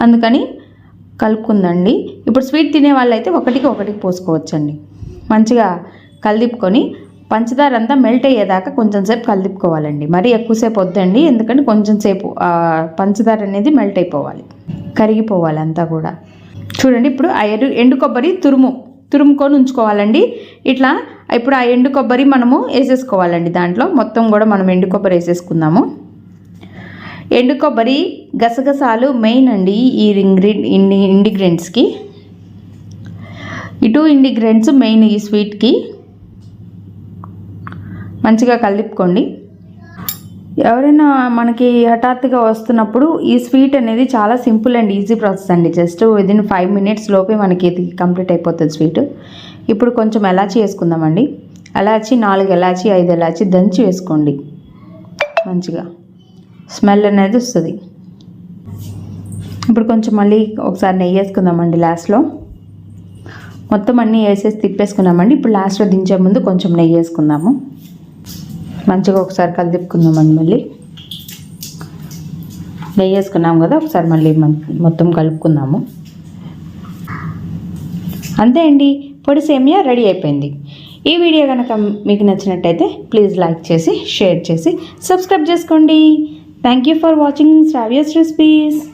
అందుకని కలుపుకుందండి. ఇప్పుడు స్వీట్ తినే వాళ్ళైతే ఒకటికి ఒకటికి పోసుకోవచ్చండి. మంచిగా కలిదిప్పుకొని పంచదార అంతా మెల్ట్ అయ్యేదాకా కొంచెం సేపు కలిదిప్పుకోవాలండి మరీ ఎక్కువసేపు వద్దండి ఎందుకంటే కొంచెం సేపు పంచదార అనేది మెల్ట్ అయిపోవాలి. కరిగిపోవాలి అంతా కూడా. చూడండి ఇప్పుడు ఆ ఎరు ఎండు కొబ్బరి తురుము తురుముకొని ఉంచుకోవాలండి. ఇట్లా ఇప్పుడు ఆ ఎండు కొబ్బరి మనము వేసేసుకోవాలండి. దాంట్లో మొత్తం కూడా మనం ఎండు కొబ్బరి వేసేసుకుందాము. ఎండు కొబ్బరి గసగసాలు మెయిన్ అండి ఈ ఇంగ్రీ ఇండి ఇండిగ్రెంట్స్కి ఈ టూ ఇండిగ్రెంట్స్ మెయిన్ ఈ స్వీట్కి మంచిగా కలిపుకోండి. ఎవరైనా మనకి హఠాత్తుగా వస్తున్నప్పుడు ఈ స్వీట్ అనేది చాలా సింపుల్ అండ్ ఈజీ ప్రాసెస్ అండి. జస్ట్ విదిన్ ఫైవ్ మినిట్స్ లోపే మనకి ఇది కంప్లీట్ అయిపోతుంది స్వీట్ ఇప్పుడు కొంచెం ఎలాచి వేసుకుందామండి. ఎలాచి నాలుగు ఎలాచి ఐదు ఎలాచి దంచి వేసుకోండి. మంచిగా. స్మెల్ అనేది వస్తుంది. ఇప్పుడు కొంచెం మళ్ళీ ఒకసారి నెయ్యి వేసుకుందామండి లాస్ట్లో మొత్తం అన్నీ వేసేసి తిప్పేసుకున్నామండి ఇప్పుడు లాస్ట్లో దించే ముందు కొంచెం నెయ్యి వేసుకుందాము. మంచిగా ఒకసారి కలిదిప్పుకుందామండి మళ్ళీ. నెయ్యి వేసుకున్నాం కదా ఒకసారి మళ్ళీ మొత్తం కలుపుకుందాము. అంతే అండి. పొడి సేమియా రెడీ అయిపోయింది. ఈ వీడియో కనుక మీకు నచ్చినట్టయితే ప్లీజ్ లైక్ చేసి షేర్ చేసి సబ్స్క్రైబ్ చేసుకోండి. Thank you for watching Sravya's Recipes.